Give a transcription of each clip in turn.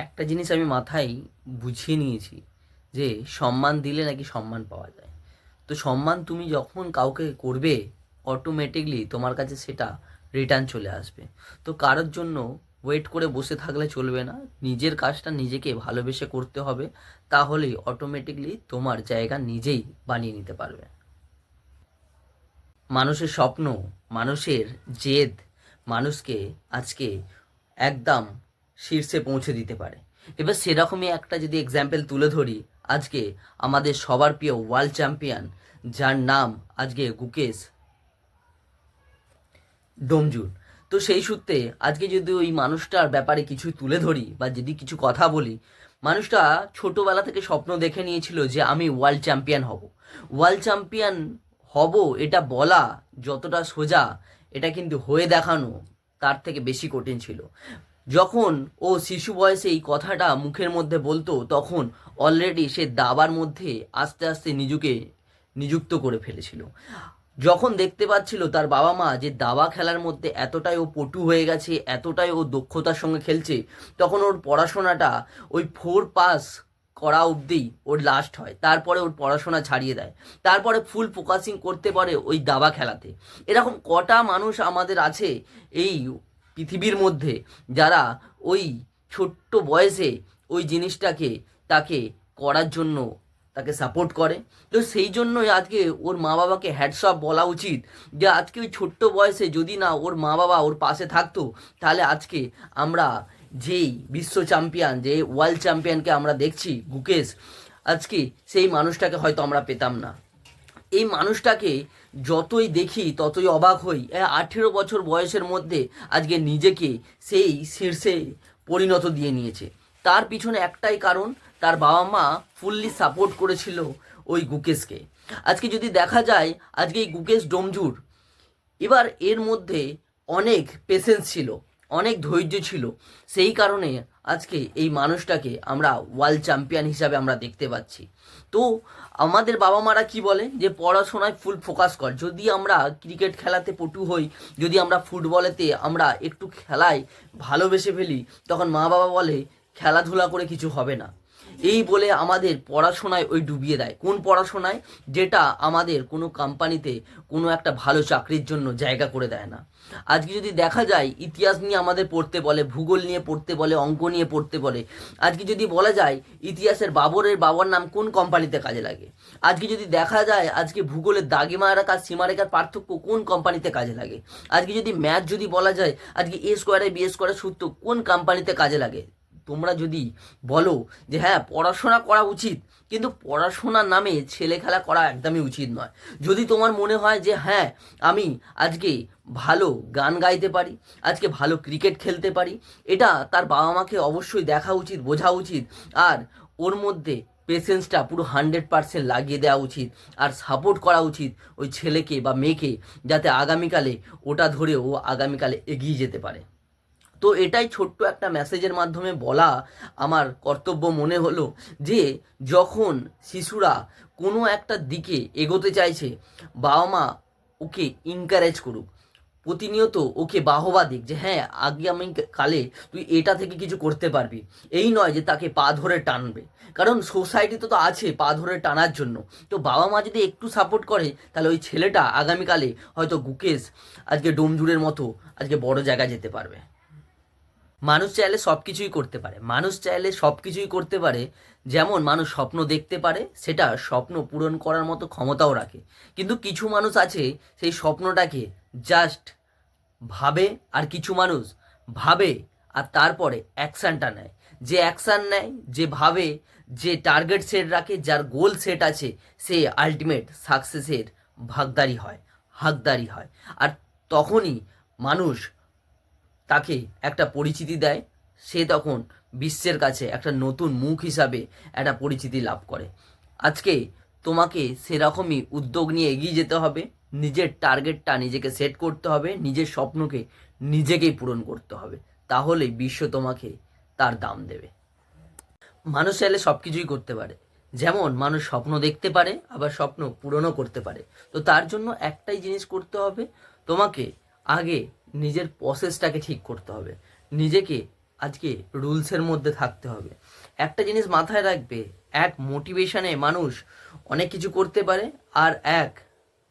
একটা জিনিস আমি মাথায় বুঝিয়ে নিয়েছি যে সম্মান দিলে নাকি সম্মান পাওয়া যায়। তো সম্মান তুমি যখন কাউকে করবে অটোমেটিকলি তোমার কাছে সেটা রিটার্ন চলে আসবে। তো কারোর জন্য ওয়েট করে বসে থাকলে চলবে না। নিজের কাজটা নিজেকে ভালোবেসে করতে হবে, তাহলেই অটোমেটিকলি তোমার জায়গা নিজেই বানিয়ে নিতে পারবে। মানুষের স্বপ্ন, মানুষের জেদ, মানুষকে আজকে একদম শীর্ষে পৌঁছে দিতে পারে। এবার সেরকমই একটা যদি এক্সাম্পল তুলে ধরি, আজকে আমাদের সবার প্রিয় ওয়ার্ল্ড চ্যাম্পিয়ন যার নাম আজকে গুকেশ ডোমজুর। তো সেই সূত্রে আজকে যদি ওই মানুষটার ব্যাপারে কিছু তুলে ধরি বা যদি কিছু কথা বলি, মানুষটা ছোটবেলা থেকে স্বপ্ন দেখে নিয়েছিল যে আমি ওয়ার্ল্ড চ্যাম্পিয়ন হব। ওয়ার্ল্ড চ্যাম্পিয়ন হব এটা বলা যতটা সোজা, এটা কিন্তু হয়ে দেখানো তার থেকে বেশি কঠিন ছিল। যখন ও শিশু বয়সে এই কথাটা মুখের মধ্যে বলতো, তখন অলরেডি সে দাবার মধ্যে আস্তে আস্তে নিজুকে নিযুক্ত করে ফেলেছিল। যখন দেখতে পাচ্ছিল তার বাবা মা যে দাবা খেলার মধ্যে এতটাই ও পটু হয়ে গেছে, এতটাই ও দক্ষতার সঙ্গে খেলছে, তখন ওর পড়াশোনাটা ওই ফোর পাস করা অবধি ওর লাস্ট হয়। তারপরে ওর পড়াশোনা ছাড়িয়ে দেয়। তারপরে ফুল ফোকাসিং করতে পারে ওই দাবা খেলাতে। এরকম কটা মানুষ আমাদের আছে, এই পৃথিবীর মধ্যে যারা ওই ছোট্ট বয়সে ওই জিনিসটাকে, তাকে করার জন্য, তাকে সাপোর্ট করে। তো সেই জন্যই আজকে ওর মা বাবাকে হ্যাডসঅপ বলা উচিত যে আজকে ওই ছোট্ট বয়সে যদি না ওর মা বাবা ওর পাশে থাকতো, তাহলে আজকে আমরা যেই বিশ্ব চ্যাম্পিয়ন যে ওয়ার্ল্ড চ্যাম্পিয়নকে আমরা দেখছি, গুকেশ, আজকে সেই মানুষটাকে হয়তো আমরা পেতাম না। এই মানুষটাকে যতই দেখি, ততই অবাক হই। আঠেরো বছর বয়সের মধ্যে আজকে নিজেকে সেই শীর্ষে পরিণত দিয়ে নিয়েছে। তার পিছনে একটাই কারণ, তার বাবা মা ফুললি সাপোর্ট করেছিল ওই গুকেশকে। আজকে যদি দেখা যায়, আজকে এই গুকেশ ডোমজুর, এবার এর মধ্যে অনেক পেশেন্স ছিল। অনেক ধৈর্য ছিল। সেই কারণে আজকে এই মানুষটাকে আমরা ওয়ার্ল্ড চ্যাম্পিয়ন হিসাবে আমরা দেখতে পাচ্ছি। তো আমাদের বাবা মারা কি বলে? যে পড়াশোনায় ফুল ফোকাস কর। যদি আমরা ক্রিকেট খেলাতে পটু হই, যদি আমরা ফুটবলেতে আমরা একটু খেলায় ভালোবেসে ফেলি, তখন মা বাবা বলে, খেলাধুলা করে কিছু হবে না। এই বলে আমাদের পড়াশোনায় ওই ডুবিয়ে দেয়। কোন পড়াশোনায়? যেটা আমাদের কোনো কোম্পানিতে কোনো একটা ভালো চাকরির জন্য জায়গা করে দেয় না। আজকে যদি দেখা যায়, ইতিহাস নিয়ে আমাদের পড়তে বলে, ভূগোল নিয়ে পড়তে বলে, অঙ্ক নিয়ে পড়তে বলে, আজকে যদি বলা যায়, ইতিহাসের বাবরের বাবার নাম কোন কোম্পানিতে কাজে লাগে? আজকে যদি দেখা যায়, আজকে ভূগোলের দাগিমা রেখা সীমারেখার পার্থক্য কোন কোম্পানিতে কাজে লাগে? আজকে যদি ম্যাথ যদি বলা যায়, আজকে এ স্কোয়ারে বি স্কোয়ারের সূত্র কোন কোম্পানিতে কাজে লাগে? তোমরা যদি বলো যে হ্যাঁ পড়াশোনা করা উচিত, কিন্তু পড়াশোনা নামে ছেলে খেলা করা একদমই উচিত নয়। যদি তোমার মনে হয় যে হ্যাঁ আমি আজকে ভালো গান গাইতে পারি, আজকে ভালো ক্রিকেট খেলতে পারি, এটা তার বাবা মাকে অবশ্যই দেখা উচিত, বোঝা উচিত, আর ওর মধ্যে পেশেন্সটা পুরো হান্ড্রেড পার্সেন্ট লাগিয়ে দেওয়া উচিত, আর সাপোর্ট করা উচিত ওই ছেলেকে বা মেয়েকে, যাতে আগামীকালে ওটা ধরে ও আগামীকালে এগিয়ে যেতে পারে। তো এটাই ছোট্ট একটা মেসেজের মাধ্যমে বলা আমার কর্তব্য মনে হলো যে যখন শিশুরা কোনো একটা দিকে এগোতে চাইছে, বাবা মা ওকে ইনকারেজ করুক। প্রতিনিয়ত ওকে বাহবা দিক যে হ্যাঁ আগে আমি কালে তুই এটা থেকে কিছু করতে পারবি। এই নয় যে তাকে পা ধরে টানবে। কারণ সোসাইটিতে তো আছে পা ধরে টানার জন্য। তো বাবা মা যদি একটু সাপোর্ট করে, তাহলে ওই ছেলেটা আগামীকালে হয়তো গুকেশ আজকে ডোমজুড়ের মতো আজকে বড় জায়গায় যেতে পারবে। মানুষ চাইলে সব কিছুই করতে পারে। মানুষ চাইলে সব কিছুই করতে পারে, যেমন মানুষ স্বপ্ন দেখতে পারে, সেটা স্বপ্ন পূরণ করার মতো ক্ষমতাও রাখে। কিন্তু কিছু মানুষ আছে, সেই স্বপ্নটাকে জাস্ট ভাবে আর কিছু মানুষ ভাবে আর তারপরে অ্যাকশানটা নেয়। যে অ্যাকশান নেয়, যে ভাবে, যে টার্গেট সেট রাখে, যার গোল সেট আছে, সে আলটিমেট সাকসেসের ভাগদারি হয়, হাকদারি হয়। আর তখনই মানুষ তাকে একটা পরিচিতি দেয়। সে তখন বিশ্বের কাছে একটা নতুন মুখ হিসাবে একটা পরিচিতি লাভ করে। আজকে তোমাকে সেরকমই উদ্যোগ নিয়ে এগিয়ে যেতে হবে। নিজের টার্গেটটা নিজেকে সেট করতে হবে। নিজের স্বপ্নকে নিজেকেই পূরণ করতে হবে। তাহলে বিশ্ব তোমাকে তার দাম দেবে। মানুষ চাইলে সব কিছুই করতে পারে। যেমন মানুষ স্বপ্ন দেখতে পারে, আবার স্বপ্ন পূরণও করতে পারে। তো তার জন্য একটাই জিনিস করতে হবে। তোমাকে আগে নিজের প্রসেসটাকে ঠিক করতে হবে। নিজেকে আজকে রুলসের মধ্যে থাকতে হবে। একটা জিনিস মাথায় রাখবে, এক মোটিভেশনে মানুষ অনেক কিছু করতে পারে আর এক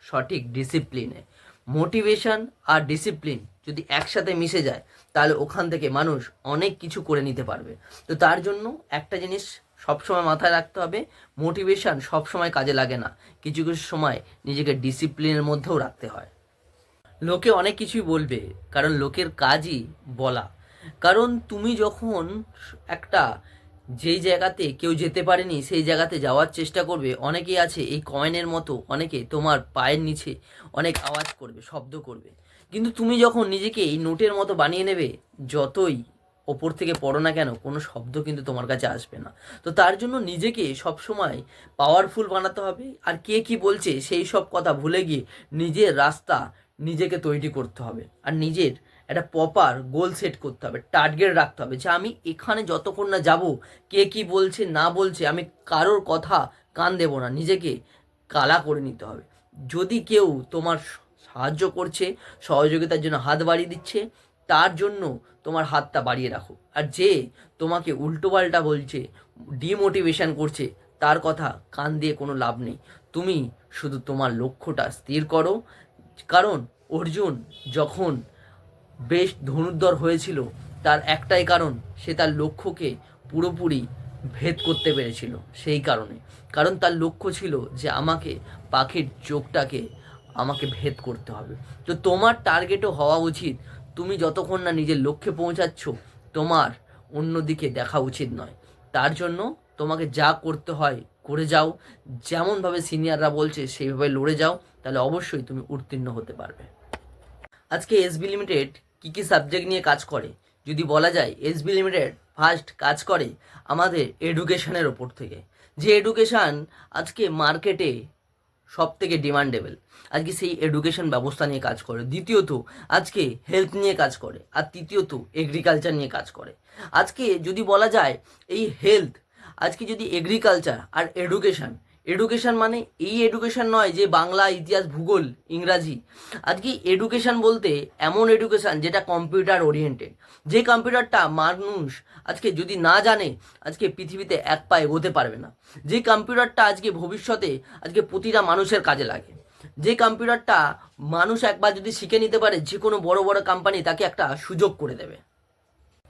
সঠিক ডিসিপ্লিনে মোটিভেশন আর ডিসিপ্লিন যদি একসাথে মিশে যায়, তাহলে ওখান থেকে মানুষ অনেক কিছু করে নিতে পারবে। তো তার জন্য একটা জিনিস সবসময় মাথায় রাখতে হবে মোটিভেশন সবসময় কাজে লাগে না। কিছু কিছু সময় নিজেকে ডিসিপ্লিনের মধ্যেও রাখতে হয়। লোকে অনেক কিছুই বলবে, কারণ লোকের কাজই বলা। কারণ তুমি যখন একটা যেই জায়গাতে কেউ যেতে পারেনি, সেই জায়গাতে যাওয়ার চেষ্টা করবে, অনেকেই আছে এই কয়েনের মতো, অনেকে তোমার পায়ের নিচে অনেক আওয়াজ করবে, শব্দ করবে। কিন্তু তুমি যখন নিজেকে এই নোটের মতো বানিয়ে নেবে, যতই ওপর থেকে পড়ো না কেন, কোনো শব্দ কিন্তু তোমার কাছে আসবে না। তো তার জন্য নিজেকে সবসময় পাওয়ারফুল বানাতে হবে। আর কে কি বলছে, সেই সব কথা ভুলে গিয়ে নিজের রাস্তা নিজেকে তৈরি করতে হবে। আর নিজের একটা প্রপার গোল সেট করতে হবে টার্গেট রাখতে হবে যে আমি এখানে যতক্ষণ না যাব, কে কি বলছে, না বলছে, আমি কারোর কথা কান দেব না, নিজেকে কালা করে নিতে হবে। যদি কেউ তোমার সাহায্য করছে, সহযোগিতার জন্য হাত বাড়িয়ে দিচ্ছে, তার জন্য তোমার হাতটা বাড়িয়ে রাখো। আর যে তোমাকে উল্টোপাল্টা বলছে ডিমোটিভেশন করছে, তার কথা কান দিয়ে কোনো লাভ নেই। তুমি শুধু তোমার লক্ষ্যটা স্থির করো কারণ অর্জুন যখন বেশ ধনুর্ধর হয়েছিল, তার একটাই কারণ, সে তার লক্ষ্যকে পুরোপুরি ভেদ করতে পেরেছিল, সেই কারণে। কারণ তার লক্ষ্য ছিল যে আমাকে পাখির চোখটাকে আমাকে ভেদ করতে হবে। তো তোমার টার্গেটও হওয়া উচিত। তুমি যতক্ষণ না নিজের লক্ষ্যে পৌঁছাচ্ছ, তোমার অন্যদিকে দেখা উচিত নয়। তার জন্য তোমাকে যা করতে হয় করে যাও। যেমনভাবে সিনিয়ররা বলছে, সেইভাবে লড়ে যাও। তাহলে অবশ্যই তুমি উত্তীর্ণ হতে পারবে। আজকে এসবি লিমিটেড কী কী সাবজেক্ট নিয়ে কাজ করে? যদি বলা যায় এসবি লিমিটেড ফার্স্ট কাজ করে আমাদের এডুকেশনের ওপর থেকে। যে এডুকেশান আজকে মার্কেটে সব থেকে ডিমান্ডেবল আজকে সেই এডুকেশন ব্যবস্থা নিয়ে কাজ করে। দ্বিতীয়ত, আজকে হেলথ নিয়ে কাজ করে। আর তৃতীয়ত এগ্রিকালচার নিয়ে কাজ করে। আজকে যদি বলা যায়, এই হেলথ আজকে যদি এগ্রিকালচার আর এডুকেশন এডুকেশন মানে এই এডুকেশন নয় যে বাংলা, ইতিহাস, ভূগোল, ইংরাজি। আজকে এডুকেশন বলতে এমন এডুকেশন যেটা কম্পিউটার ওরিয়েন্টেড যে কম্পিউটারটা মানুষ আজকে যদি না জানে, আজকে পৃথিবীতে এক পা এগোতে পারবে না। যে কম্পিউটারটা আজকে ভবিষ্যতে আজকে প্রতিটা মানুষের কাজে লাগে। যে কম্পিউটারটা মানুষ একবার যদি শিখে নিতে পারে, যে কোনো বড় বড় কোম্পানি তাকে একটা সুযোগ করে দেবে।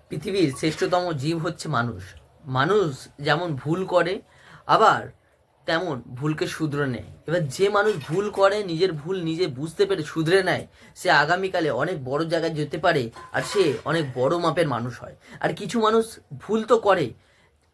পৃথিবীর শ্রেষ্ঠতম জীব হচ্ছে মানুষ। মানুষ যেমন ভুল করে, আবার তেমন ভুলকে শুধরে নেয়। এবার যে মানুষ ভুল করে, নিজের ভুল নিজে বুঝতে পেরে শুধরে নেয়, সে আগামীকালে অনেক বড় জায়গায় যেতে পারে আর সে অনেক বড় মাপের মানুষ হয়। আর কিছু মানুষ ভুল তো করে।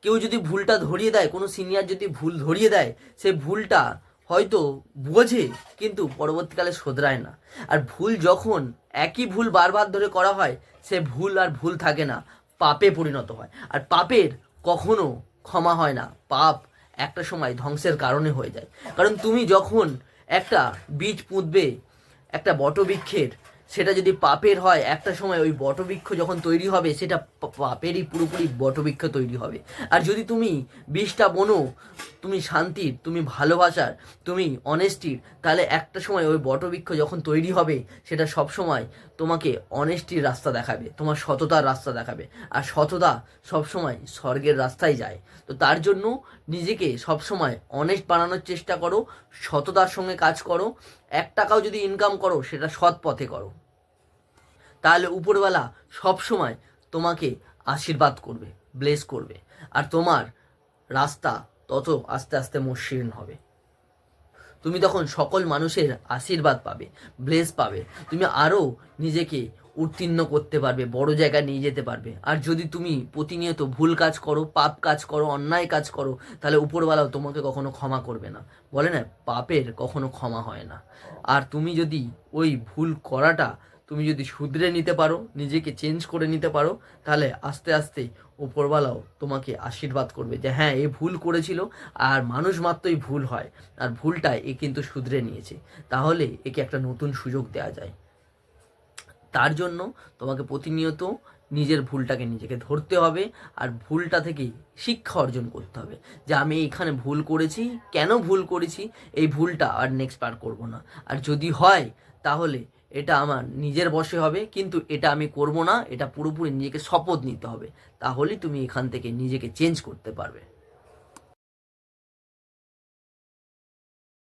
কেউ যদি ভুলটা ধরিয়ে দেয়, কোনো সিনিয়র যদি ভুল ধরিয়ে দেয়, সে ভুলটা হয়তো বোঝে, কিন্তু পরবর্তীকালে শোধরায় না। আর ভুল যখন একই ভুল বারবার ধরে করা হয়, সে ভুল আর ভুল থাকে না, পাপে পরিণত হয়। আর পাপের কখনো ক্ষমা হয় না। পাপ একটা সময় ধ্বংসের কারণে হয়ে যায়। কারণ তুমি যখন একটা বীজ পুঁতবে, একটা বটবৃক্ষের, সেটা যদি পাপের হয়, একটা সময় ওই বটবৃক্ষ যখন তৈরি হবে, সেটা পাপেরই পুরোপুরি বটবৃক্ষ তৈরি হবে। আর যদি তুমি বিষটা বোনো, তুমি শান্তির, তুমি ভালোবাসার, তুমি অনেস্টির তাহলে একটা সময় ওই বটবৃক্ষ যখন তৈরি হবে, সেটা সব সময় তোমাকে অনেস্টির রাস্তা দেখাবে, তোমার সততার রাস্তা দেখাবে। আর সততা সবসময় স্বর্গের রাস্তায় যায়। তো তার জন্য নিজেকে সবসময় অনেস্ট বানানোর চেষ্টা করো, সততার সঙ্গে কাজ করো, এক টাকাও যদি ইনকাম করো, সেটা সৎ পথে করো। তাহলে উপরওয়ালা সবসময় তোমাকে আশীর্বাদ করবে ব্লেস করবে। আর তোমার রাস্তা তত আস্তে আস্তে মসৃণ হবে। তুমি তখন সকল মানুষের আশীর্বাদ পাবে ব্লেস পাবে। তুমি আরও নিজেকে উত্তীর্ণ করতে পারবে, বড় জায়গায় নিয়ে যেতে পারবে। আর যদি তুমি প্রতিনিয়ত ভুল কাজ করো, পাপ কাজ করো, অন্যায় কাজ করো, তাহলে উপরওয়ালাও তোমাকে কখনো ক্ষমা করবে না। বলে না, পাপের কখনো ক্ষমা হয় না। আর তুমি যদি ওই ভুল করাটা তুমি যদি শুধরে নিতে পারো, নিজেকে চেঞ্জ করে নিতে পারো, তাহলে আস্তে আস্তে ওপরওয়ালাও তোমাকে আশীর্বাদ করবে যে হ্যাঁ এ ভুল করেছিল আর মানুষ মাত্রই ভুল হয়। আর ভুলটা এ কিন্তু শুধরে নিয়েছে। তাহলে একে একটা নতুন সুযোগ দেওয়া যায়। তার জন্য তোমাকে প্রতিনিয়ত নিজের ভুলটাকে নিজেকে ধরতে হবে আর ভুলটা থেকে শিক্ষা অর্জন করতে হবে যে আমি এখানে ভুল করেছি, কেন ভুল করেছি, এই ভুলটা আর নেক্সট বার করব না। আর যদি হয়, তাহলে এটা আমার নিজের বসে হবে, কিন্তু এটা আমি করব না, এটা পুরোপুরি নিজেকে শপথ নিতে হবে। তাহলেই তুমি এখান থেকে নিজেকে চেঞ্জ করতে পারবে।